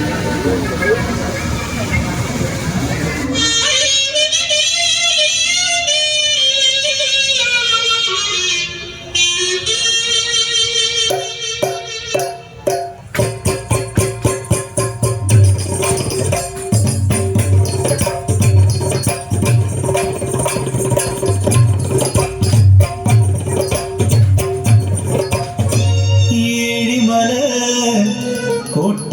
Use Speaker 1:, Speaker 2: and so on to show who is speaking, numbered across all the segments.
Speaker 1: Thank you.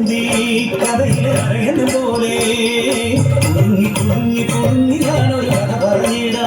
Speaker 1: നാദമയന്തി കഥയിലെ അറിയുന്ന പോലെ കുഞ്ഞി കുഞ്ഞി ഞാനൊരു കഥ പറഞ്ഞിടാ.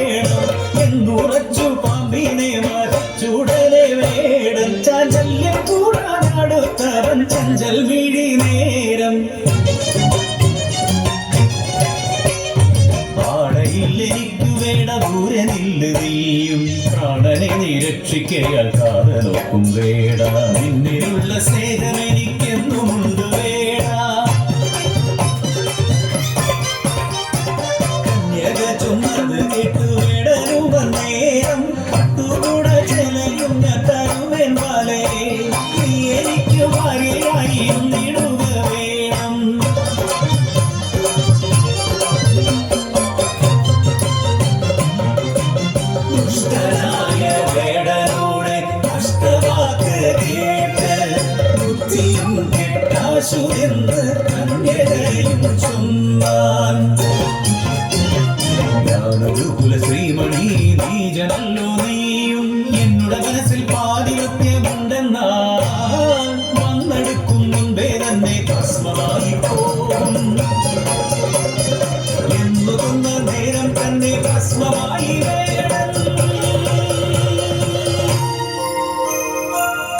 Speaker 1: നിരക്ഷിക്കയാൽ നോക്കും വേട. നിന്നിലുള്ള സ്നേഹം കെട്ടാശു എന്ന് കന്യകയും ചൊന്നാൻ ഞാനൊരു കുലശ്രീമണി നീജനല്ലോ നീയും. എന്നുടെ മനസ്സിൽ പാതിവത്യമുണ്ടെന്നാ വന്നെടുക്കും മുൻപേ തന്നെ ഭസ്മമായി പോകും എന്നു നേരം തന്നെ ഭസ്മമായി വേണം?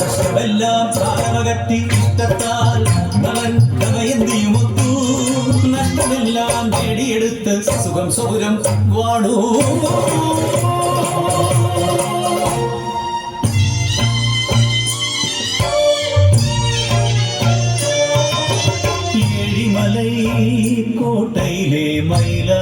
Speaker 1: കഷ്ടമെല്ലാം നഷ്ടമെല്ലാം നേടിയെടുത്ത് സുഖം സൗരം വാണു ഏഴിമലൈ കോട്ടയിലെ മയിലാടൻ